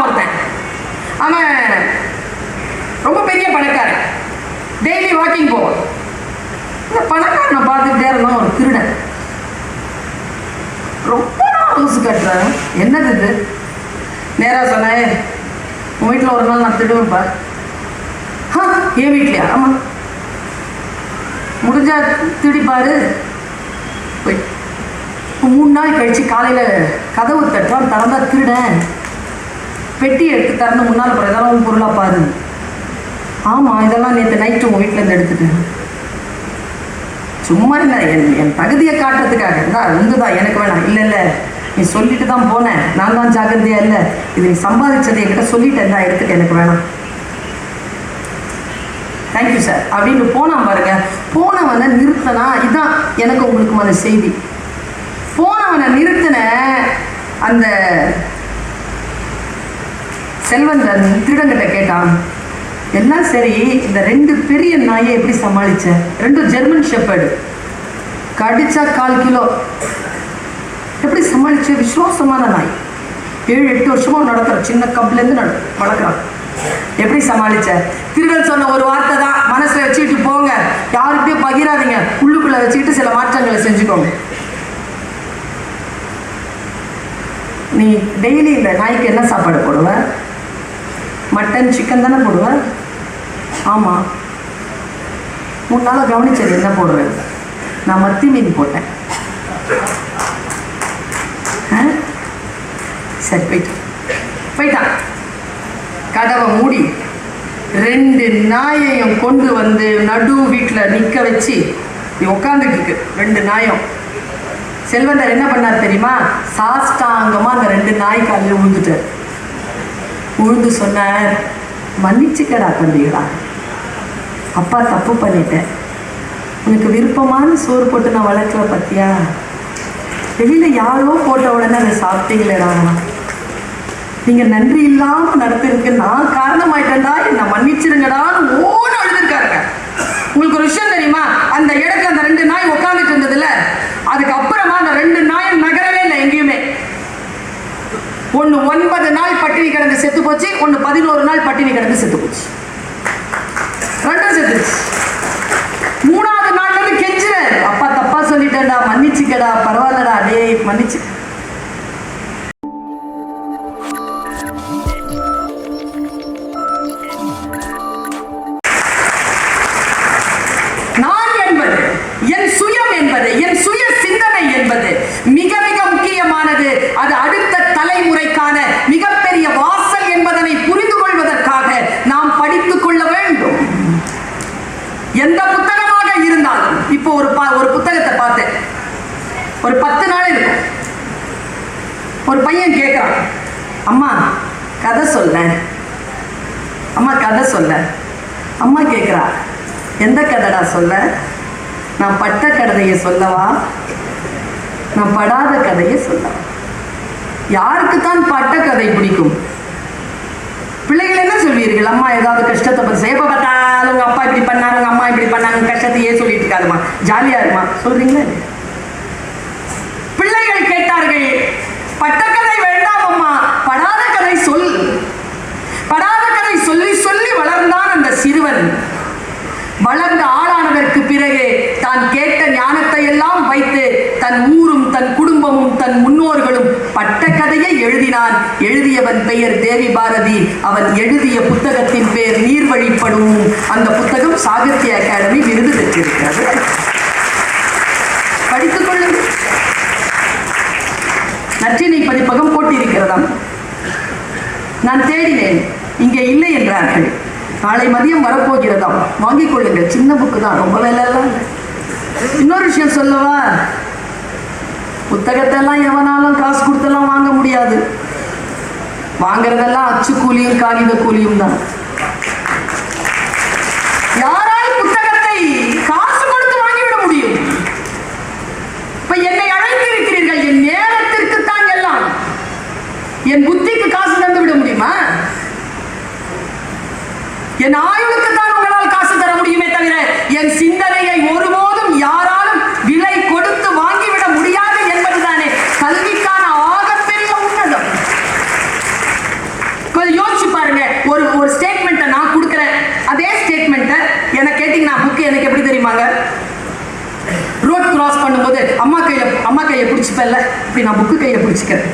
இருந்தான் ஒருத்தன். அவன் ரொம்ப பெரிய பணக்காரன். டெய்லி வாக்கிங் போவான். இந்த பணக்காரனை பார்த்துக்கிட்டே இருந்தான் ஒரு திருடன். ரொம்ப லூசு கட்டுறேன். என்னது இது? நேராக சொன்னேன் உன் வீட்டில் ஒரு நாள் நான் திடுவேன்ப்பா ஆ என் வீட்லையா ஆமாம் முடிஞ்சா திடிப்பாரு போய் மூணு நாள் கழிச்சு காலையில் கதவு தட்டுறான் திறந்தா திருடன். பெட்டி எடுத்து திறந்து முன்னால் போகிற இதெல்லாம் உன் பொருளாக பாரு. ஆமாம் இதெல்லாம் நேற்று நைட்டு உங்கள் வீட்டில் இருந்து எடுத்துட்டேன். சும்மா இல்லை என் என் தகுதியை காட்டுறதுக்காக. இருந்தா உண்டுதான் எனக்கு வேணாம். இல்லை இல்லை நீ சொல்லிட்டு தான் போனேன். நான் தான் ஜாக்கிரதையா இல்லை. இது நீ சம்பாதிச்சதை என்கிட்ட சொல்லிட்டேன். தான் எடுத்துக்க எனக்கு வேணாம். தேங்க்யூ சார் அப்படின்னு போனான் பாருங்க. போனவனை நிறுத்தனா இதான் எனக்கு உங்களுக்குமான செய்தி. போனவனை நிறுத்தின அந்த செல்வந்தன் திருடங்கிட்ட கேட்டான் எல்லாம் சரி இந்த ரெண்டு பெரிய நாயை எப்படி சமாளிச்ச? ரெண்டும் ஜெர்மன் ஷெப்பர்டு. கடிச்சா கால் கிலோ. எப்படி சமாளிச்ச? விசுவாசமான நாய். ஏழு எட்டு வருஷமாக நடத்துகிற சின்ன கப்லேருந்து நட வளர்க்குறான். எப்படி சமாளிச்ச? திருடன் சொன்ன ஒரு வார்த்தை தான் மனசில் வச்சுக்கிட்டு போங்க. யாருக்கிட்டையும் பகிராதீங்க. உள்ளுக்குள்ளே வச்சுக்கிட்டு சில மாற்றங்களை செஞ்சுக்கோங்க. நீ டெய்லி இந்த நாய்க்கு என்ன சாப்பாடு போடுவ? மட்டன் சிக்கன் தானே போடுவேன். ஆமாம் மூணு நாளாக கவனிச்சது என்ன போடுவேன் நான் மத்தி மீன் போட்டேன். சரி போயிட்டு. போயிட்டான். கதவை மூடி ரெண்டு நாயையும் கொண்டு வந்து நடு வீட்டில் நிற்க வச்சு நீ உட்காந்துட்டு இருக்கு ரெண்டு நாயம். செல்வந்தர் என்ன பண்ணார் தெரியுமா? சாஷ்டாங்கமாக அந்த ரெண்டு நாய் காலையில் விழுந்துட்டார். உழுந்து சொன்னார் மன்னிச்சுக்கடா தம்பிகளா அப்பா தப்பு பண்ணிட்டேன். உனக்கு விருப்பமான சோறு போட்டு நான் வளர்க்கல பத்தியா? வெளியில் யாரோ போட்ட உடனே அதை சாப்பிட்டீங்களேடா நீங்கள் நன்றி இல்லாமல் நடத்திருக்கு நான் காரணமாயிட்டேன்டா. என்னை மன்னிச்சிருங்கடான்னு ஓட அழுதுருக்காருங்க. உங்களுக்கு ஒரு விஷயம் தெரியுமா? அந்த இடத்துல அந்த ரெண்டு நாய் உட்காந்துட்டு இருந்ததுல அதுக்கப்புறமா அந்த ரெண்டு நாயும் நகரவே இல்லை எங்கேயுமே. ஒன்று ஒன்பது நாள் பட்டினி கிடந்து செத்து போச்சு. ஒன்று பதினோரு நாள் பட்டினி கிடந்து செத்து போச்சு. ரெண்டும் செத்துருச்சு. மூணாவது நாள்ல இருந்து கெஞ்சுறாரு. அப்பா தப்பா சொல்லிட்டேன்டா மன்னிச்சுக்கடா பரவாயில்லடா டேய் மன்னிச்சு. ஒரு பையன் கேட்குறான் அம்மா கதை சொல்ல. அம்மா கதை சொல்ல. அம்மா கேட்குறா எந்த கதைடா சொல்ல? நான் பட்ட கதையை சொல்லவா? நான் படாத கதையை சொல்லவா? யாருக்கு தான் பட்ட கதை பிடிக்கும்? பிள்ளைகள் என்ன சொல்வீர்கள்? அம்மா ஏதாவது கஷ்டத்தை பற்றி எப்போ பார்த்தாலும் உங்கள் அப்பா இப்படி பண்ணாங்க உங்கள் அம்மா இப்படி பண்ணாங்க கஷ்டத்தையே சொல்லிட்டு இருக்காதுமா ஜாலியாக இருமா சொல்கிறீங்களா பிள்ளைகள் கேட்டார்கள் பட்டக்கதை வேண்டாம் அம்மா படாத கதை சொல். படாத கதை சொல்லி சொல்லி வளர்ந்தான் அந்த சிறுவன். வளர்ந்த ஆளானதற்கு பிறகு தான் கேட்ட ஞானத்தை எல்லாம் வைத்து தன் ஊரும் தன் குடும்பமும் தன் முன்னோர்களும் பட்ட கதையை எழுதினான். எழுதியவன் பெயர் தேவி பாரதி அவன் எழுதிய புத்தகத்தின் பெயர் நீர்வழிப்படும். அந்த புத்தகம் சாகித்ய அகாடமி விருது பெற்றிருக்கிறது. பதிப்பகம் நான் தேடினேன். இங்கே இல்லை என்றார்கள். நாளை மதியம் வரப்போகிறதாம் வாங்கிக் கொள்ளுங்கள். சின்ன புக்கு தான். ரொம்ப விலையெல்லாம் இல்லை. இன்னொரு விஷயம் சொல்லவா? புத்தகத்தெல்லாம் எவனாலும் காசு கொடுத்தெல்லாம் வாங்க முடியாது. வாங்குறதெல்லாம் அச்சு கூலியும் காகித கூலியும் தான் யாரால் புத்தகத்தை காசு கொடுத்து வாங்கிவிட முடியும் இப்ப என்னை அழைத்திருக்கிறீர்கள் என் நேரத்திற்கு தான் எல்லாம் என் புத்திக்கு காசு தந்து விட முடியுமா? என் ஆயுளுக்கு தான் உங்களால் காசு தர முடியுமே தவிர என் சிந்தனையை ஒருபோதும் யாராலும் விலை கொடுத்து வாங்கிவிட முடியாது என்பதுதானே கல்விக்கான ஆகப்பெரிய உன்னதம். ஒரு ஒரு ஸ்டேட்மெண்ட்டை நான் கொடுக்குறேன். அதே ஸ்டேட்மெண்ட்டை என்னை கேட்டிங்கன்னா புக்கு எனக்கு எப்படி தெரியுமாங்க? ரோட் கிராஸ் பண்ணும்போது அம்மா கையை அம்மா கையை பிடிச்சிப்பேன்ல. இப்படி நான் புக்கு கையை பிடிச்சிக்கிறேன்.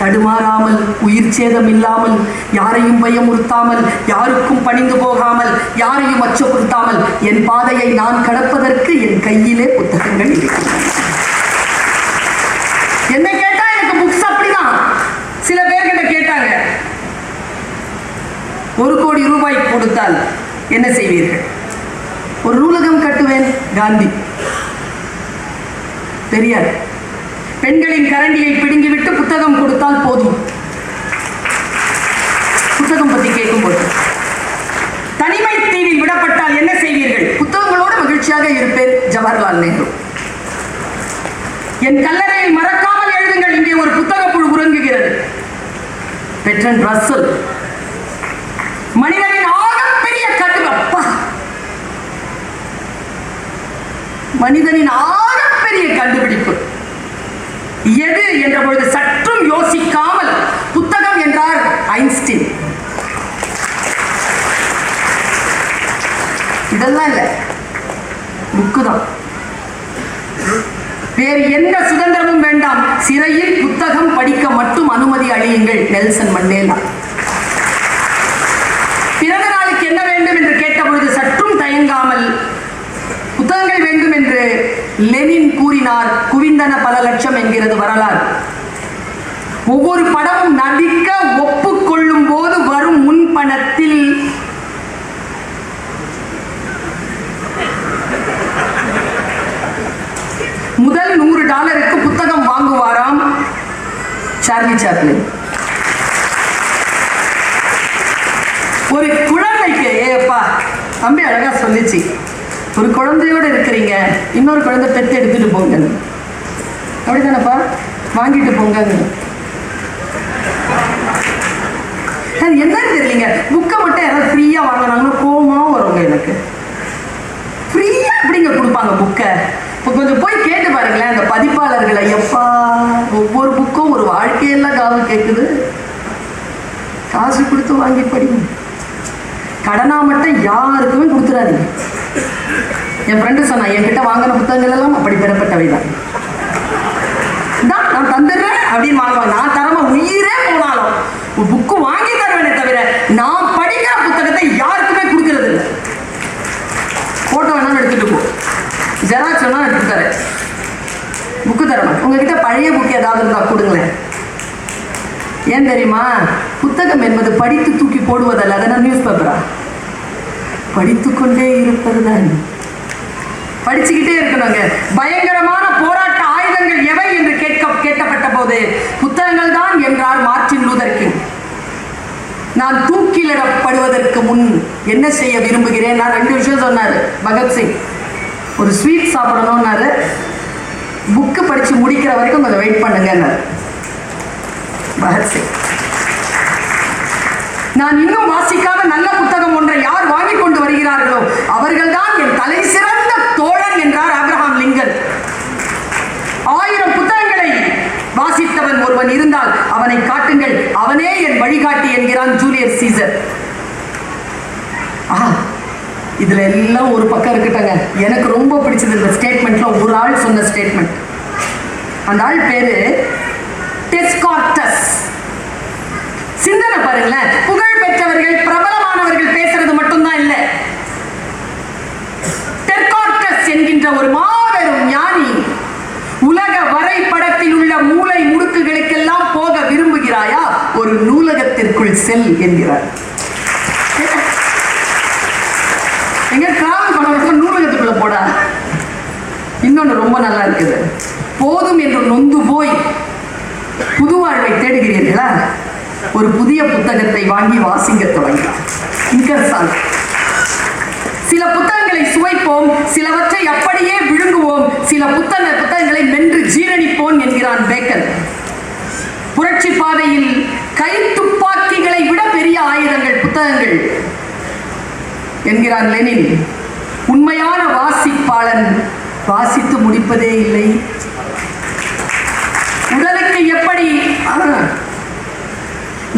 தடுமாறாமல் உயிர் சேதம் இல்லாமல் யாரையும் பயமுறுத்தாமல் யாருக்கும் பணிந்து போகாமல் யாரையும் அச்சப்படுத்தாமல் என் பாதையை நான் கடப்பதற்கு என் கையிலே புத்தகங்கள் இருக்கின்றன என்னை கேட்டா எனக்கு புக்ஸ் அப்படிதான். சில பேர்கிட்ட கேட்டாங்க ஒரு கோடி ரூபாய் கொடுத்தால் என்ன செய்வீர்கள்? ஒரு நூலகம் கட்டுவேன் காந்தி. பெரியார் பெண்களின் கரண்டியை பிடுங்கிவிட்டு புத்தகம் கொடுத்தால் போதும். புத்தகம் பத்தி கேட்கும்போது. தனிமை தீவில் விடப்பட்டால் என்ன செய்வீர்கள்? புத்தகங்களோடு மகிழ்ச்சியாக இருப்பேன் ஜவஹர்லால் நேரு. என் கல்லறையை மறக்காமல் எழுதுங்கள் இங்கே ஒரு புத்தக புழு உறங்குகிறது. பெட்ரன் ரசல் மனிதனின் ஆகப்பெரிய கட்டு அப்பா! மனிதனின் ஆகப்பெரிய கண்டுபிடிப்பு எது என்ற பொழுது சற்றும் யோசிக்காமல் புத்தகம் என்றார் ஐன்ஸ்டீன். இதெல்லாம் இல்லை. புக்கு தான். வேறு எந்த சுதந்திரமும் வேண்டாம். சிறையில் புத்தகம் படிக்க மட்டும் அனுமதி அழியுங்கள் நெல்சன் மண்டேலா பிறந்த நாளுக்கு என்ன வேண்டும் என்று கேட்டபொழுது சற்றும் தயங்காமல் புத்தகங்கள் வேண்டும் என்று லெனின் கூறினார் குவிந்தன பல லட்சம் என்கிறது வரலாறு. ஒவ்வொரு படமும் நடிக்க ஒப்புக்கொள்ளும் போது வரும் முன்பணத்தில். முதல் நூறு டாலருக்கு புத்தகம் வாங்குவாராம் சார்லி சாப்ளின். ஒரு குழந்தைக்கு ஏப்பா தம்பி அழகா சொல்லிச்சு. ஒரு குழந்தை இருக்கிறீங்க இன்னொரு குழந்தை பெற்று எடுத்துட்டு போங்க அப்படிதானப்பா வாங்கிட்டு போங்க அது என்னன்னு தெரியலீங்க. புக்கை மட்டும் யாராவது ஃப்ரீயாக வாங்கினாங்கன்னா கோபமாக வருங்க எனக்கு. ஃப்ரீயா எப்படிங்க கொடுப்பாங்க புக்கை? இப்போ கொஞ்சம் போய் கேட்டு பாருங்களேன் அந்த பதிப்பாளர்களை. எப்பா ஒவ்வொரு புக்கும் ஒரு வாழ்க்கையெல்லாம் காவல் கேட்குது காசு கொடுத்து வாங்கி படிங்க. கடனா மட்டும் யாருக்குமே கொடுத்துடாதீங்க என் ஃப்ரெண்டு சொன்னா என்கிட்ட வாங்கின புத்தகங்கள் எல்லாம் அப்படி பெறப்பட்டவை தான் நான் தந்துடுறேன் அப்படின்னு வாங்குவாங்க. நான் தரமா உயிரே போனாலும் புக்கு வாங்கி தருவேனே தவிர நான் படிக்கிற புத்தகத்தை யாருக்குமே கொடுக்கறது இல்லை. ஃபோட்டோ வேணாலும் எடுத்துட்டு போ. ஜெராக்ஸ் வேணாலும் எடுத்து தரேன். புக்கு தரணும் உங்ககிட்ட பழைய புக்கு ஏதாவது இருந்தால் கொடுங்களேன். ஏன் தெரியுமா? புத்தகம் என்பது படித்து தூக்கி போடுவதல்ல அதனால் நியூஸ் பேப்பரா படித்துக்கொண்டே கொண்டே இருப்பதுதான். படிச்சுக்கிட்டே இருக்கணுங்க. பயங்கரமான போராட்ட ஆயுதங்கள் எவை என்று கேட்க கேட்கப்பட்ட போது புத்தகங்கள் தான் என்றார் மார்டின் லூதர் கிங். நான் தூக்கிலிடப்படுவதற்கு முன் என்ன செய்ய விரும்புகிறேன்? நான் ரெண்டு விஷயம் சொன்னார். பகத்சிங் ஒரு ஸ்வீட் சாப்பிடணும்னாரு. புக்கு படிச்சு முடிக்கிற வரைக்கும் கொஞ்சம் வெயிட் பண்ணுங்கன்னாரு. பகத்சிங் நான் இன்னும் வாசிக்காத நல்ல புத்தகம் ஒன்றை யார் வாங்கி கொண்டு வருகிறார்களோ அவர்கள்தான் என் தலை சிறந்த தோழன் என்றார் ஆபிரகாம் லிங்கன். ஆயிரம் புத்தகங்களை வாசித்தவன் ஒருவன் இருந்தால் அவனை காட்டுங்கள். அவனே என் வழிகாட்டி என்கிறான் ஜூலியர் சீசர். ஆஹா இதுல எல்லாம் ஒரு பக்கம் இருக்கட்டங்க எனக்கு ரொம்ப பிடிச்சது இந்த ஸ்டேட்மெண்ட்ல ஒரு ஆள் சொன்ன ஸ்டேட்மெண்ட் அந்த ஆள் பேரு டெஸ்கார்டஸ். சிந்தனை பாருங்களேன். புகழ் பெற்றவர்கள் பிரபலமானவர்கள் பேசுறது மட்டும்தான் இல்லை. ஒரு மாபெரும் ஞானி. உலக வரைபடத்தில் உள்ள மூளை முடுக்குகளுக்கெல்லாம் போக விரும்புகிறாயா? ஒரு நூலகத்திற்குள் செல் என்கிறார். எங்க டிராவல் பண்ண நூலகத்துக்குள்ள போடா. இன்னொன்று ரொம்ப நல்லா இருக்குது. போதும் என்று நொந்து போய் புது வாழ்வை தேடுகிறீர்களா? ஒரு புதிய புத்தகத்தை வாங்கி வாசிங்க தொடங்கினார். சில புத்த சுவைப்போம் சிலவற்றை அப்படியே விழுங்குவோம். சில புத்தக புத்தகங்களை மென்று ஜீரணிப்போம் என்கிறான் பேக்கன் புரட்சி பாதையில் கை துப்பாக்கிகளை விட பெரிய ஆயுதங்கள் புத்தகங்கள் என்கிறான் லெனின். உண்மையான வாசிப்பாளன் வாசித்து முடிப்பதே இல்லை. உடலுக்கு எப்படி?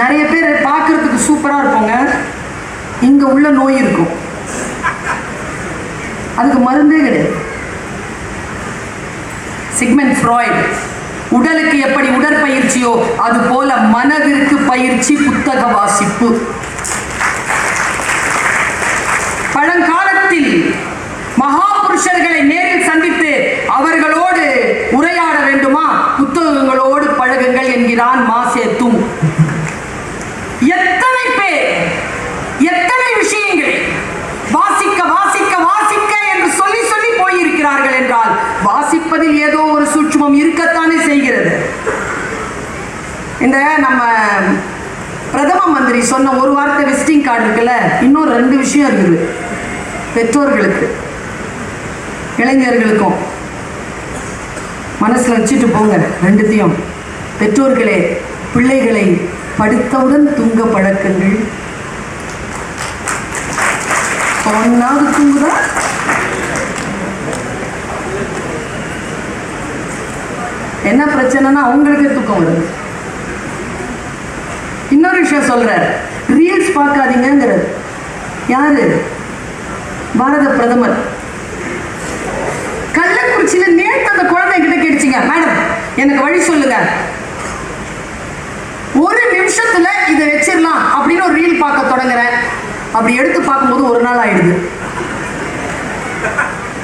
நிறைய பேர் பார்க்கறதுக்கு சூப்பராக இருப்போங்க. இங்கே உள்ள நோய் இருக்கும். அதுக்கு மருந்தே கிடையாது. சிக்மெண்ட் ஃப்ராய்ட் உடலுக்கு எப்படி உடற்பயிற்சியோ அது போல மனதிற்கு பயிற்சி புத்தக வாசிப்பு. பழங்காலத்தில் மகாபுருஷர்களை நேரில் சந்தித்து அவர்களோடு உரையாட வேண்டுமா? புத்தகங்களோடு பழகுங்கள் என்கிறான் மாசே துங் எத்தனை பேர் எத்தனை விஷயங்களை வாசிக்க வாசிக்க வாசிக்க என்று சொல்லி சொல்லி போயிருக்கிறார்கள் என்றால் வாசிப்பதில் ஏதோ ஒரு சூட்சுமம் இருக்கத்தானே செய்கிறது. இந்த நம்ம பிரதம மந்திரி சொன்ன ஒரு வார்த்தை விசிட்டிங் கார்டு இருக்குல்ல இன்னும் ரெண்டு விஷயம் இருக்குது. பெற்றோர்களுக்கு இளைஞர்களுக்கும். மனசுல வச்சுட்டு போங்க ரெண்டுத்தையும். பெற்றோர்களே பிள்ளைகளை படுத்தவுடன் தூங்க பழக்கங்கள். ஒன்றாவது தூங்குதா? என்ன பிரச்சனைனா அவங்களுக்கே தூக்கம் வருது. இன்னொரு விஷயம் சொல்கிறார் ரீல்ஸ் பார்க்காதீங்கிறது யாரு? பாரத பிரதமர். கள்ளக்குறிச்சியில் நேற்று அந்த குழந்தை கிட்ட கேட்டுச்சிங்க. மேடம் எனக்கு வழி சொல்லுங்க. ஒரு நிமிஷத்துல இதை வச்சிடலாம் அப்படின்னு ஒரு ரீல் பார்க்க தொடங்குறேன். அப்படி எடுத்து பார்க்கும்போது ஒரு நாள் ஆயிடுது.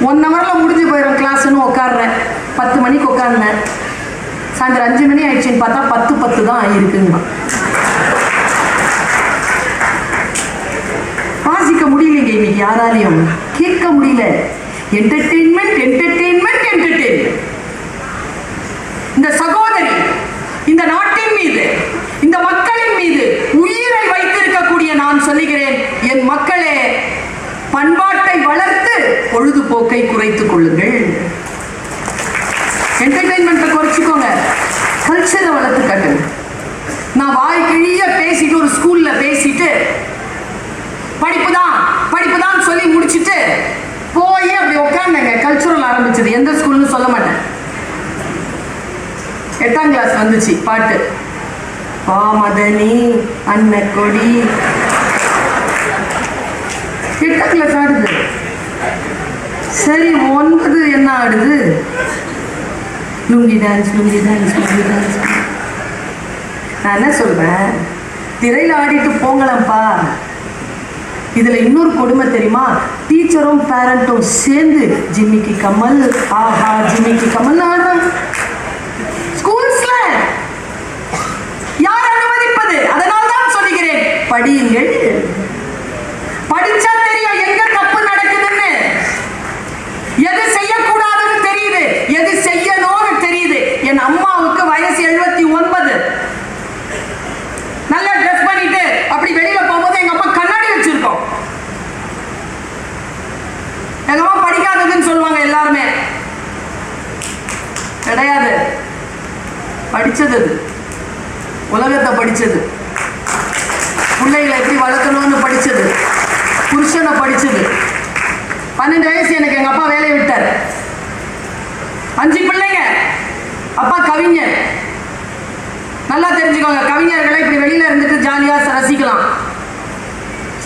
ஒன் ஹவரில் முடிஞ்சு போயிடும் கிளாஸ்னு உட்காடுறேன் பத்து மணிக்கு உட்காருனேன் சாயந்தரம் அஞ்சு மணி ஆயிடுச்சுன்னு பார்த்தா பத்து பத்து தான் ஆகிருக்குங்க வாசிக்க முடியலைங்க இன்னைக்கு யாராலையும். கேட்க முடியல. என்டர்டெயின்மெண்ட் என்டர்டெயின் என்டர்டெயின்மெண்ட் இந்த சகோதரி இந்த நாட்டின் மீது இந்த மக்களின் மீது உயிரை வைத்திருக்கக்கூடிய நான் சொல்லுகிறேன் என் மக்களே பண்பாட்டை வளர்த்து பொழுதுபோக்கை குறைத்துக் கொள்ளுங்கள் என்டர்டெயின்மெண்ட்டை குறைச்சிக்கோங்க கருத்து கட்டுங்க நான் வாய் கிழிய பேசிட்டு ஒரு ஸ்கூல்ல பேசிட்டு படிப்பு தான் படிப்பு தான் சொல்லி முடிச்சிட்டு போய் அப்படி உட்காந்தேங்க கல்ச்சுரல் ஆரம்பிச்சது. எந்த ஸ்கூல்னு சொல்ல மாட்டேன். எட்டாம் கிளாஸ் வந்துச்சு பாட்டு. பாமதனி அன்னக்கொடி எட்டாம் கிளாஸ் ஆடுது. சரி ஒன்பது என்ன ஆடுது? Lungi dance lungi dance lungi dance நான் என்ன சொல்றேன்? திரையில் ஆடிட்டு போங்களேன்ப்பா இதுல இன்னொரு கொடுமை தெரியுமா? டீச்சரும் பேரண்ட்டும் சேர்ந்து ஜிம்மிக்கு கமல் ஆஹா ஜிம்மிக்கு கமல் ஆடுறாங்க. ஸ்கூல்ஸ்ல யார் அனுமதிப்பது? அதனால் தான் சொல்லுகிறேன். படியுங்கள். படிச்சா தெரியும் எங்க தப்பு நடக்குதுன்னு எது செய்யக்கூடாதுன்னு தெரியுது எது செய்யணும்னு தெரியுது என் அம்மாவுக்கு வயசு எழுபத்தி ஒன்பது நல்லா ட்ரெஸ் பண்ணிட்டு அப்படி வெளியில போகும்போது எங்க அம்மா கண்ணாடி வச்சிருக்கோம் எங்க அம்மா படிக்காததுன்னு சொல்லுவாங்க எல்லாருமே கிடையாது படித்தது அது. உலகத்தை படித்தது பிள்ளைகளை எப்படி வளர்க்கணும்னு படித்தது புருஷனை படிச்சது. பன்னெண்டு வயசு எனக்கு எங்கள் அப்பா வேலையை விட்டார். அஞ்சு பிள்ளைங்க. அப்பா கவிஞர். நல்லா தெரிஞ்சுக்கோங்க கவிஞர்களை இப்படி வெளியில் இருந்துட்டு ஜாலியாக ரசிக்கலாம்.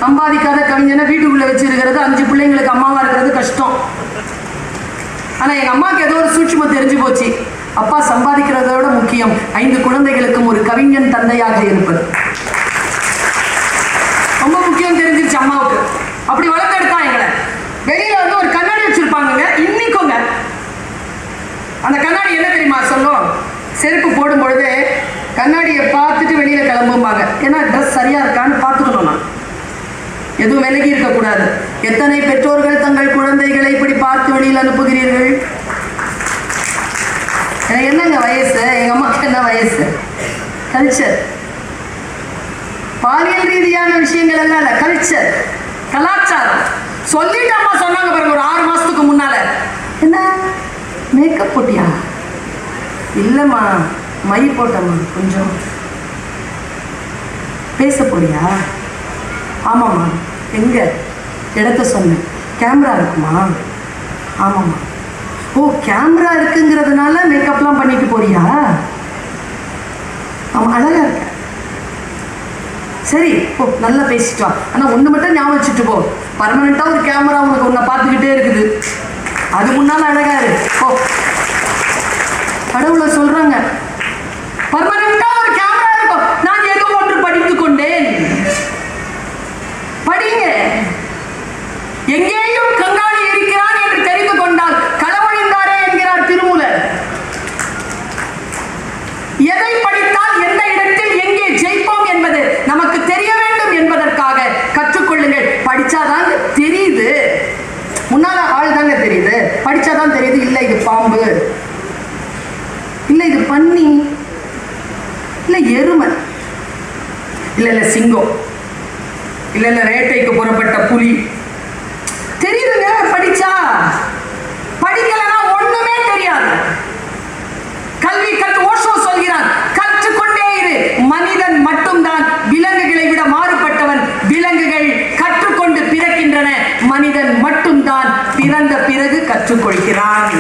சம்பாதிக்காத கவிஞனை வீட்டுக்குள்ளே வச்சிருக்கிறது அஞ்சு பிள்ளைங்களுக்கு அம்மாவாக இருக்கிறது கஷ்டம். ஆனால் எங்கள் அம்மாவுக்கு ஏதோ ஒரு சூட்சுமம் தெரிஞ்சு போச்சு. அப்பா சம்பாதிக்கிறத விட முக்கியம் ஐந்து குழந்தைகளுக்கும் ஒரு கவிஞன் தந்தையாக இருப்பது. ரொம்ப முக்கியம் தெரிஞ்சிருச்சு அம்மாவுக்கு. அப்படி வளர்த்தெடுத்தா எங்களை. வெளியில வந்து ஒரு கண்ணாடி வச்சிருப்பாங்கங்க. இன்னைக்குங்க. அந்த கண்ணாடி என்ன தெரியுமா சொல்லும்? செருப்பு போடும் பொழுது கண்ணாடியை பார்த்துட்டு வெளியில கிளம்பும்பாங்க. ஏன்னா ட்ரெஸ் சரியா இருக்கான்னு பார்த்துக்கணும் நான். எதுவும் விலகி இருக்கக்கூடாது. எத்தனை பெற்றோர்கள் தங்கள் குழந்தைகளை இப்படி பார்த்து வெளியில் அனுப்புகிறீர்கள்? எனக்கு என்னங்க வயசு? எங்க அம்மாவுக்கு என்ன வயசு? கல்ச்சர் பாலியல் ரீதியான விஷயங்கள் எல்லாம் இல்லை கல்ச்சர் கலாச்சாரம். சொல்லிட்டு அம்மா சொன்னாங்க பாருங்க ஒரு ஆறு மாசத்துக்கு முன்னால. என்ன? மேக்கப் போட்டியா? இல்லைம்மா மை போட்டம்மா கொஞ்சம். பேச போறியா? ஆமாம்மா எங்க? இடத்த சொன்னேன். கேமரா இருக்குமா? ஆமாம்மா. ஓ கேமரா இருக்குங்கிறதுனால மேக்கப்லாம் பண்ணிட்டு போறியா? அவன் அழகா இருக்க. சரி ஓ நல்லா பேசிட்டான் ஆனால் ஒன்று மட்டும் ஞாபகம் வச்சுட்டு போ. பர்மனெண்ட்டாக ஒரு கேமரா உனக்கு உன்னை பார்த்துக்கிட்டே இருக்குது. அது முன்னால் அழகா இரு. ஓ கடவுளை சொல்கிறாங்க பர்மனெண்ட்டாக ஒரு கேமரா இருக்கும். நான் ஏதோ ஒன்று படித்து கொண்டேன் படிங்க எங்கேயும் கங்காளி இருக்கிறான் என்று தெரிந்து கொண்டால் களவழிந்தாரே என்கிறார் திருமூலர் எதை படித்தால் எந்த இடத்தில் எங்கே ஜெயிப்போம் என்பது நமக்கு தெரிய வேண்டும் என்பதற்காக கற்றுக்கொள்ளுங்கள் படிச்சாதான் தெரியுது முன்னால ஆள் தாங்க தெரியுது படிச்சாதான் தெரியுது இல்ல இது பாம்பு இல்ல இது பன்னி இல்ல எருமை இல்ல இல்லை சிங்கம். இல்ல இல்லை வேட்டைக்கு புறப்பட்ட புலி. தெரியுதுங்க படிச்சா? படிக்கலன்னா ஒண்ணுமே தெரியாது. கல்வி கற்று ஓஷோ சொல்கிறான். கற்றுக்கொண்டே இரு. மனிதன் மட்டும்தான் விலங்குகளை விட மாறுபட்டவன். விலங்குகள் கற்றுக்கொண்டு பிறக்கின்றன. மனிதன் மட்டும்தான் பிறந்த பிறகு கற்றுக்கொள்கிறான்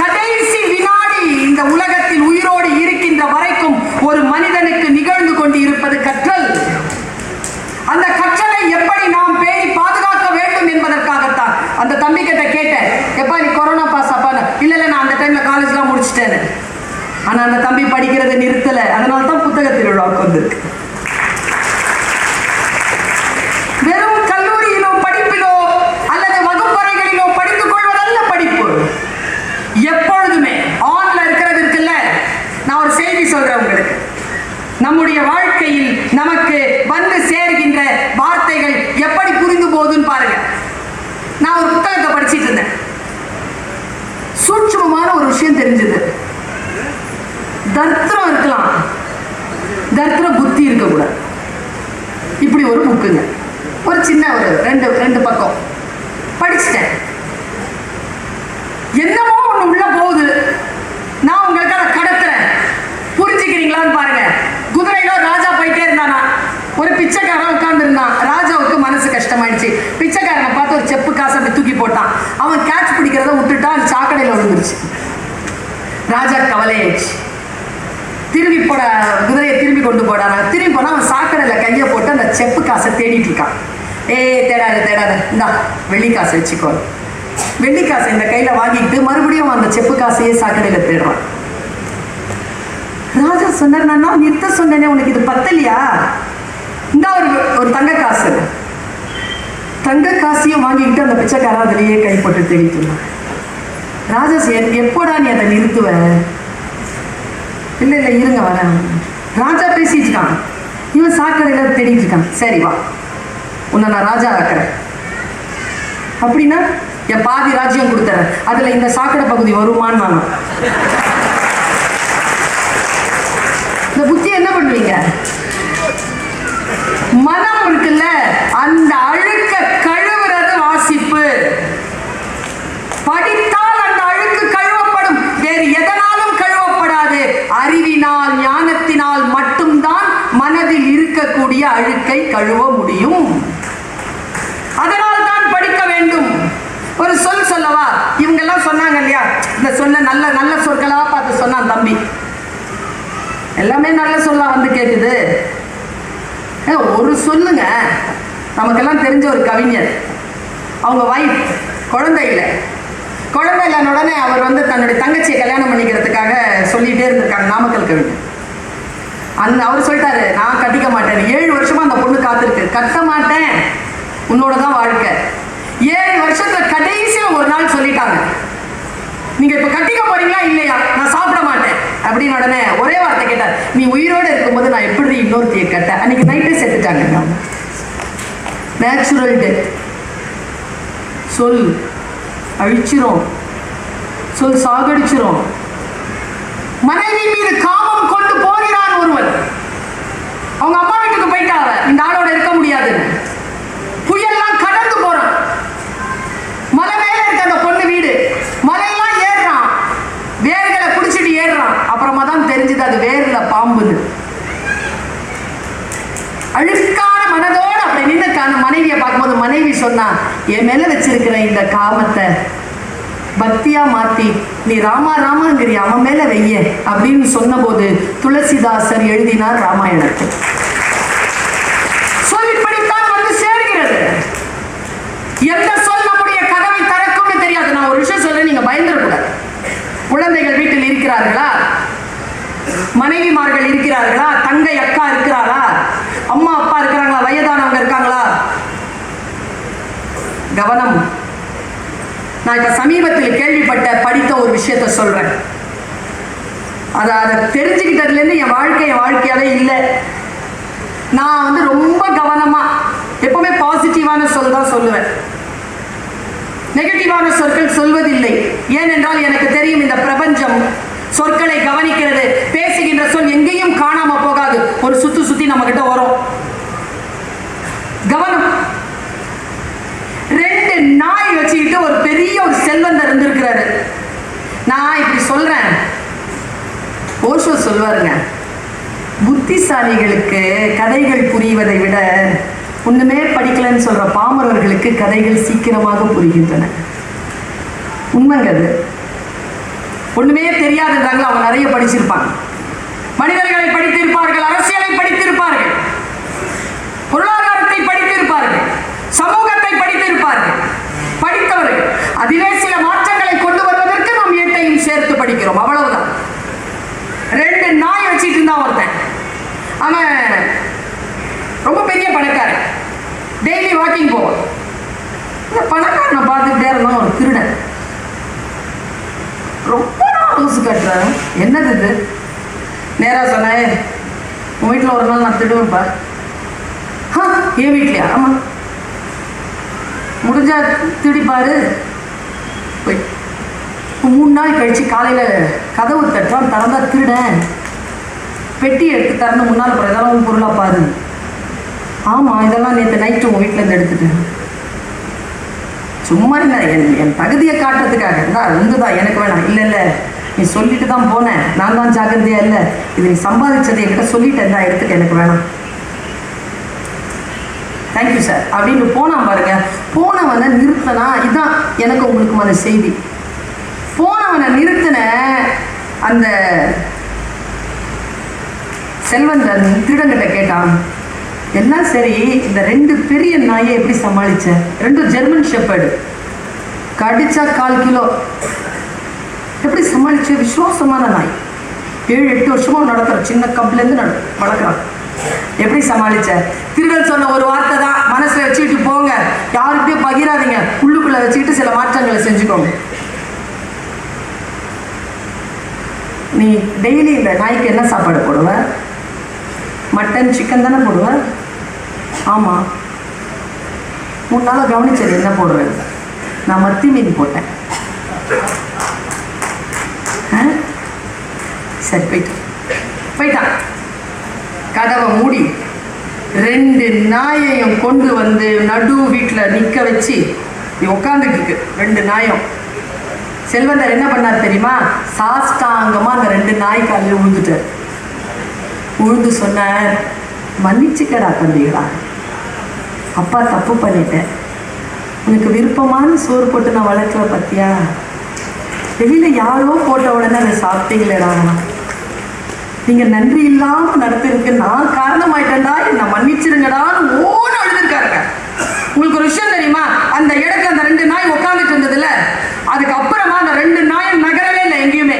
கடைசி வினாடி இந்த உலகத்தில் உயிரோடு இருக்கின்ற வரைக்கும் ஒரு மனிதனுக்கு நிகழ்ந்து கொண்டு இருப்பது கற்றல் அந்த கற்றலை எப்படி நாம் பேணி பாதுகாக்க வேண்டும் என்பதற்காகத்தான் அந்த தம்பி கிட்ட கேட்டேன் எப்பா நீ கொரோனா பாஸ் அப்பான்னு இல்ல இல்ல நான் அந்த டைம்ல காலேஜ்லாம் முடிச்சிட்டேன்னு ஆனா அந்த தம்பி படிக்கிறதை நிறுத்தல அதனால தான் புத்தக திருவிழாவுக்கு வந்திருக்கு வெறும் கல்லூரியிலோ படிப்பிலோ அல்லது வகுப்பறைகளிலோ படித்துக் கொள்வதல்ல படிப்பு எப்பொழுதுமே ஆன்ல இருக்கிறது இருக்குல்ல நான் ஒரு செய்தி சொல்றேன் உங்களுக்கு நம்முடைய வாழ்க்கையில் நமக்கு வந்து சேர்கின்ற வார்த்தைகள் எப்படி புரிந்து போகுதுன்னு பாருங்க நான் ஒரு புத்தகத்தை படிச்சிட்டு இருந்தேன் சூட்சுமமான ஒரு விஷயம் தெரிஞ்சது தர்த்திரம் இருக்கலாம் தர்த்திர புத்தி இருக்கக்கூடாது இப்படி ஒரு புக்குங்க. ஒரு சின்ன ஒரு ரெண்டு ரெண்டு பக்கம். படிச்சிட்டேன். என்னமோ ஒண்ணு உள்ள போகுது. நான் உங்களுக்கு அதை கடத்துறேன். புரிஞ்சுக்கிறீங்களான்னு பாருங்க. குதிரையில ராஜா போயிட்டே இருந்தானா? ஒரு பிச்சைக்காரன் உட்காந்துருந்தான் ராஜாவுக்கு மனசு கஷ்டமாயிடுச்சு. பிச்சைக்காரனை பார்த்து ஒரு செப்பு காசு அப்படி தூக்கி போட்டான். அவன் கேட்ச் பிடிக்கிறத விட்டுட்டா அது சாக்கடையில் விழுந்துருச்சு. ராஜா கவலையாயிடுச்சு. திரும்பி போட குதிரையை திரும்பி கொண்டு போடானா திரும்பி போனால் அவன் சாக்கடையில் கையை போட்டு அந்த செப்பு காசை தேடிட்டு இருக்கான். ஏய் தேடாத தேடாத. இந்தா வெள்ளி காசை வச்சுக்கோ. வெள்ளி காசை இந்த கையில வாங்கிட்டு மறுபடியும் அந்த செப்பு காசையே சாக்கடையில் தேடுறான். ராஜா சொன்னார் நான் நிறுத்த சொன்னேனே உனக்கு இது பத்தலையா? இந்த ஒரு ஒரு தங்க காசு. தங்க காசையும் வாங்கிக்கிட்டு அந்த பிச்சைக்காரன் அதிலேயே கை போட்டு தேடிட்டு ராஜா எப்போடா நீ அதை நிறுத்துவ? இல்லை இல்லை இருங்க வரேன் ராஜா பேசிட்டு இருக்கான் இவன் சாக்கடையில் தேடிட்டு இருக்கான் சரி வா. உன்னை நான் ராஜா ஆக்கிறேன். அப்படின்னா என் பாதி ராஜ்யம் கொடுத்துறேன். அதில் இந்த சாக்கடை பகுதி வருமான்னு நான் இந்த புத்தி என்ன பண்ணுவீங்க? மனம் இருக்குல்ல அந்த அழுக்க கழுவுறது வாசிப்பு படித்தால் அந்த அழுக்கு கழுவப்படும் வேறு எதனாலும் கழுவப்படாது அறிவினால் ஞானத்தினால் மட்டும்தான் மனதில் இருக்கக்கூடிய அழுக்கை கழுவ முடியும். அதனால் தான் படிக்க வேண்டும். ஒரு சொல் சொல்லவா? இவங்கெல்லாம் சொன்னாங்க இல்லையா? இந்த சொல்ல நல்ல நல்ல சொற்களா பார்த்து சொன்னான் தம்பி. எல்லாமே நல்ல சொல்லா வந்து கேட்குது ஏ, ஒரு சொல்லுங்க. நமக்கெல்லாம் தெரிஞ்ச ஒரு கவிஞர். அவங்க வைஃப் குழந்தை இல்லை. குழந்தை இல்லாத உடனே அவர் வந்து தன்னுடைய தங்கச்சியை கல்யாணம் பண்ணிக்கிறதுக்காக சொல்லிட்டே இருந்திருக்காங்க நாமக்கல் கவிஞர். அந்த அவர் சொல்லிட்டாரு நான் கட்டிக்க மாட்டேன். ஏழு வருஷமா அந்த பொண்ணு காத்திருக்கு. கட்ட மாட்டேன். உன்னோட தான் வாழ்க்கை. ஏழு வருஷத்துல கடைசியில் ஒரு நாள் சொல்லிட்டாங்க. நீங்க இப்ப கட்டிக்க போறீங்களா? இல்லையா? நான் சாப்பிட மாட்டேன். அப்படின்னு உடனே ஒரே வார்த்தை கேட்டார். நீ உயிரோடு இருக்கும்போது நான் எப்படி இன்னொருத்தியை கட்ட அன்னைக்கு நைட்டே செத்துட்டாங்க. நேச்சுரல் டெத் சொல். அழிச்சிரும். சொல் சாகடிச்சிரும். மனைவி மீது காமம் கொண்டு போகிறான் ஒருவன். அவங்க அம்மா வீட்டுக்கு போயிட்டா இந்த ஆளோட இருக்க முடியாதுன்னு சொன்னா என் மேல வச்சிருக்கிற இந்த காமத்தை பக்தியா மாத்தி நீ ராமா ராமாங்கிறிய அவன் மேல வெய்ய அப்படின்னு சொன்னபோது துளசிதாசர் எழுதினார் ராமாயணத்தை. எந்த சொல் நம்முடைய கதவை திறக்கும்னு தெரியாது. நான் ஒரு விஷயம் சொல்றேன் நீங்க பயந்துடக்கூடாது. குழந்தைகள் வீட்டில் இருக்கிறார்களா? மனைவிமார்கள் இருக்கிறார்களா? தங்கை அக்கா இருக்கிறாரா அம்மா அப்பா இருக்கிறாங்களா? வயதானவங்க இருக்காங்களா? கவனம். நான் இப்ப சமீபத்தில் கேள்விப்பட்ட படித்த ஒரு விஷயத்த சொல்றேன். அதை அதை தெரிஞ்சுக்கிட்டதுலேருந்து என் வாழ்க்கை என் வாழ்க்கையாவே இல்லை. நான் வந்து ரொம்ப கவனமா எப்பவுமே பாசிட்டிவான சொல் தான் சொல்லுவேன். நெகட்டிவான சொற்கள் சொல்வதில்லை. ஏனென்றால் எனக்கு தெரியும் இந்த பிரபஞ்சம் சொற்களை கவனிக்கிறது பேசுகின்ற சொல் எங்கேயும் காணாம போகாது. ஒரு சுத்து சுத்தி நம்ம கிட்ட வரும். கவனம். நாய் வச்சுக்கிட்டு ஒரு பெரிய ஒரு செல்வந்தர் இருந்திருக்கிறாரு. நான் இப்படி சொல்றேன். ஓஷோ சொல்வாருங்க புத்திசாலிகளுக்கு கதைகள் புரிவதை விட ஒண்ணுமே படிக்கலன்னு சொல்ற பாமரர்களுக்கு கதைகள் சீக்கிரமாக புரிகின்றன. உண்மைங்க அது. ஒண்ணுமே தெரியாதுன்றாங்களா அவங்க நிறைய படிச்சிருப்பாங்க. மனிதர்களை படித்திருப்பார்கள் அரசு படித்திருப்பார்கள் பொருளாதாரத்தை படித்திருப்பார்கள் சமூகத்தை படித்திருப்பார்கள் படித்தவர்கள் அதிலே சில மாற்றங்களை கொண்டு வருவதற்கு நாம் ஏட்டையும் சேர்த்து படிக்கிறோம். அவ்வளவுதான். ரெண்டு நாய் வச்சுட்டு இருந்தான் ஒருத்தன். அவன் ரொம்ப பெரிய பணக்காரன். டெய்லி வாக்கிங் போவான். இந்த பணக்காரனை பார்த்துக்கிட்டே இருந்தான் ஒரு திருடன். ரொம்ப லூசு கட்டுறாங்க என்னது இது? நேராக சொன்னேன் உன் வீட்டில் ஒரு நாள் நான் திடுவேன்ப்பா ஆ என் வீட்லையா? ஆமாம் முடிஞ்சா திடிப்பாரு மூணு நாள் கழிச்சு காலையில் கதவு தட்டுறான் திறந்தா திருடன் பெட்டி எடுத்து திறந்து முன்னால் போகிற இதெல்லாம் உன் பொருளாக பாரு. ஆமாம் இதெல்லாம் நேற்று நைட்டு உங்கள் வீட்டிலேருந்து எடுத்துட்டேன். சும்மா இல்லை என் என் தகுதியை காட்டுறதுக்காக. தான் வந்து தான் எனக்கு வேணாம். இல்லை இல்லை நீ சொல்லிட்டு தான் போனேன் நான் தான் ஜாக்கிரதையா இல்லை. இது நீ சம்பாதிச்சது என்கிட்ட சொல்லிட்டேன். தான் எடுத்துக்க எனக்கு வேணாம். தேங்க்யூ சார் அப்படின்னு போனான் பாருங்க. போனவனை நிறுத்தினா இதுதான் எனக்கு உங்களுக்குமான செய்தி. போனவனை நிறுத்தின அந்த செல்வந்தன் திருடங்கிட்ட கேட்டான் எல்லாம் சரி இந்த ரெண்டு பெரிய நாயை எப்படி சமாளிச்ச? ரெண்டும் ஜெர்மன் ஷெப்பர்டு கடிச்சா கால் கிலோ. எப்படி சமாளிச்ச? விசுவாசமான நாய். ஏழு எட்டு வருஷமாக நடத்துற சின்ன கப்லேருந்து நட வளர்க்குறான். எப்படி சமாளிச்ச? திருடல் சொன்ன ஒரு வார்த்தை தான் மனசுல வச்சுக்கிட்டு போங்க. யாருக்கிட்டையும் பகிராதீங்க. உள்ளுக்குள்ள வச்சுக்கிட்டு சில மாற்றங்களை செஞ்சுக்கோங்க. நீ டெய்லி இந்த நாய்க்கு என்ன சாப்பாடு போடுவ? மட்டன் சிக்கன் தானே போடுவ? ஆமாம் மூணு நாளாக கவனிச்சது என்ன போடுவேன் நான் மத்தி மீன் போட்டேன். சரி போயிட்டு. போயிட்டான். கதவை மூடி ரெண்டு நாயையும் கொண்டு வந்து நடு வீட்டில் நிற்க வச்சு நீ உட்காந்துட்டு ரெண்டு நாயம். செல்வந்தர் என்ன பண்ணார் தெரியுமா? சாஷ்டாங்கமா அந்த ரெண்டு நாய் காலையில் விழுந்துட்டார் உழுந்து சொன்னார் மன்னிச்சுக்கடா தம்பிகளா. அப்பா தப்பு பண்ணிட்டேன். உனக்கு விருப்பமான சோறு போட்டு நான் வளர்க்கல பத்தியா? வெளியில் யாரோ போட்ட உடனே அதை சாப்பிட்டீங்களேடா. நீங்க நன்றி இல்லாம நடத்திருக்கு நான் காரணமாயிட்டேன்டா. என்ன மன்னிச்சிருங்கடான்னு ஓன அழுதுருக்காருங்க. உங்களுக்கு ஒரு விஷயம் தெரியுமா? அந்த இடத்துல அந்த ரெண்டு நாய் உட்காந்துட்டு இருந்ததுல அதுக்கப்புறமா அந்த ரெண்டு நாயும் நகரவே இல்லை எங்கேயுமே.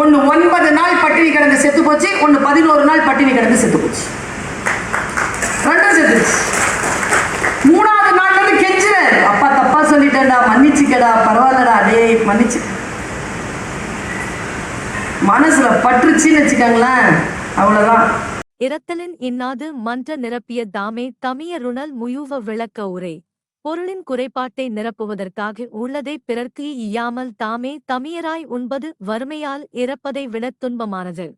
ஒன்று ஒன்பது நாள் பட்டினி கிடந்து செத்து போச்சு ஒன்று பதினோரு நாள் பட்டினி கிடந்து செத்து போச்சு. ரெண்டும் செத்துச்சு மூணாவது நாள்ல இருந்து கெஞ்சுறேன் அப்பா தப்பா சொல்லிட்டேன்டா மன்னிச்சுக்கடா பரவாயில்லடா டேய் மன்னிச்சு. மனசுல பற்றுச்சின்னு வச்சுக்கோங்களேன். அவ்வளவுதான். இரத்தலின் இன்னாது மன்ற நிரப்பிய தாமே தமியருணல் முயுவ விளக்க உரை. பொருளின் குறைபாட்டை நிரப்புவதற்காக உள்ளதை பிறர்க்கு இயாமல் தாமே தமியராய் உண்பது வறுமையால் இறப்பதை விடத் துன்பமானது.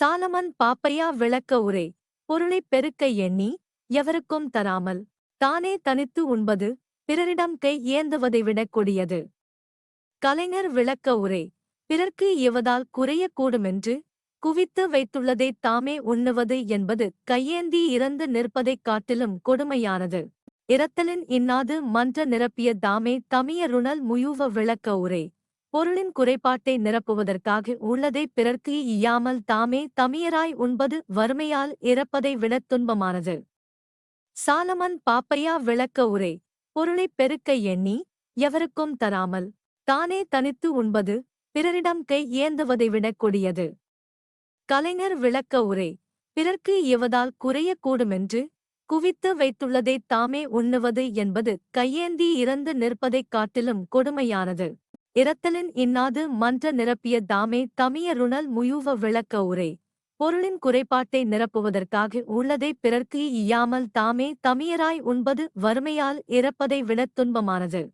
சாலமன் பாப்பையா விளக்க உரை. பொருளைப் பெருக்க எண்ணி எவருக்கும் தராமல் தானே தனித்து உண்பது பிறரிடம் கை ஏந்துவதை விடக் கொடியது. கலைஞர் விளக்க உரை. பிறர்க்கு இவதால் குறையக்கூடுமென்று குவித்து வைத்துள்ளதை தாமே உண்ணுவது என்பது கையேந்தி இறந்து நிற்பதைக் காட்டிலும் கொடுமையானது. இரத்தலின் இன்னாது மன்ற நிரப்பிய தாமே தமியருணல் முயுவ விளக்க உரை. பொருளின் குறைபாட்டை நிரப்புவதற்காக உள்ளதை பிறர்க்கு இயாமல் தாமே தமியராய் உண்பது வறுமையால் இறப்பதை விடத் துன்பமானது. சாலமன் பாப்பையா விளக்க உரை. பொருளைப் பெருக்க எண்ணி எவருக்கும் தராமல் தானே தனித்து உண்பது பிறரிடம் கை ஏந்துவதை விடக் கொடியது. கலைஞர் விளக்க உரை பிறர்க்கு இவதால் குறையக்கூடுமென்று குவித்து வைத்துள்ளதைத் தாமே உண்ணுவது என்பது கையேந்தி இறந்து நிற்பதைக் காட்டிலும் கொடுமையானது. இரத்தலின் இன்னாது மன்ற நிரப்பிய தாமே தமியருணல் முயூவ விளக்க உரை பொருளின் குறைபாட்டை நிரப்புவதற்காக உள்ளதை பிறர்க்கு இயாமல் தாமே தமியராய் உண்பது வறுமையால் இறப்பதை விடத் துன்பமானது.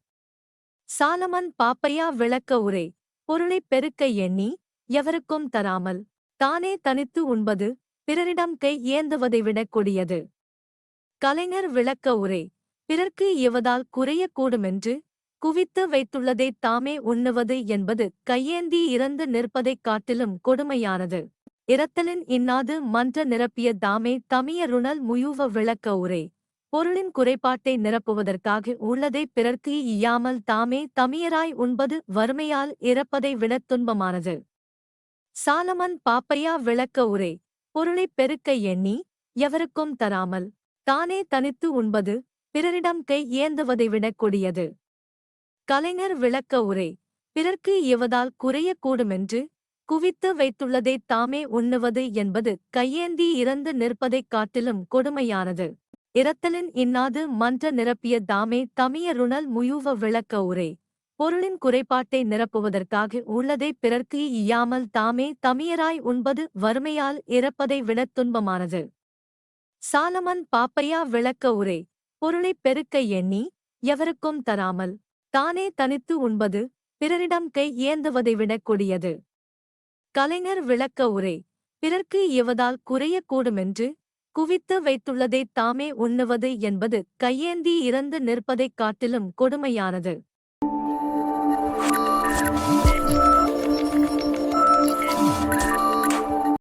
சாலமன் பாப்பையா விளக்க உரை பொருளைப் பெருக்க எண்ணி எவருக்கும் தராமல் தானே தனித்து உண்பது பிறரிடம் கை ஏந்துவதை விடக் கொடியது. கலைஞர் விளக்க உரை பிறர்க்கு இவதால் குறையக்கூடுமென்று குவித்து வைத்துள்ளதைத் தாமே உண்ணுவது என்பது கையேந்தி இறந்து நிற்பதைக் காட்டிலும் கொடுமையானது. இரத்தலின் இன்னாது மன்ற நிரப்பிய தாமே தமியருணல் முயுவ விளக்க உரை பொருளின் குறைபாட்டை நிரப்புவதற்காக உள்ளதை பிறர்க்கு இயாமல் தாமே தமியராய் உண்பது வறுமையால் இறப்பதை விடத் துன்பமானது. சாலமன் பாப்பையா விளக்க உரை பொருளைப் பெருக்க எண்ணி எவருக்கும் தராமல் தானே தனித்து உண்பது பிறரிடம் கை ஏந்துவதை விடக் கொடியது. கலைஞர் விளக்க உரை பிறர்க்கு இவதால் குறையக்கூடுமென்று குவித்து வைத்துள்ளதைத் தாமே உண்ணுவது என்பது கையேந்தி இறந்து நிற்பதைக் காட்டிலும் கொடுமையானது. இரத்தலின் இன்னாது மன்ற நிரப்பிய தாமே தமிய ருணல் முயூவ விளக்க உரை. பொருளின் குறைபாட்டை நிரப்புவதற்காக உள்ளதை பிறர்க்கு இயாமல் தாமே தமியராய் உண்பது வறுமையால் இறப்பதை விடத் துன்பமானது. சாலமன் பாப்பையா விளக்க உரை. பொருளைப் பெருக்க எண்ணி எவருக்கும் தராமல் தானே தனித்து உண்பது பிறரிடம் கை ஏந்துவதை விடக் கொடியது. கலைஞர் விளக்க உரை. பிறர்க்கு இவதால் குறையக்கூடுமென்று குவித்து வைத்துள்ளதை தாமே உண்ணுவது என்பது கையேந்தி இறந்து நிற்பதைக் காட்டிலும் கொடுமையானது.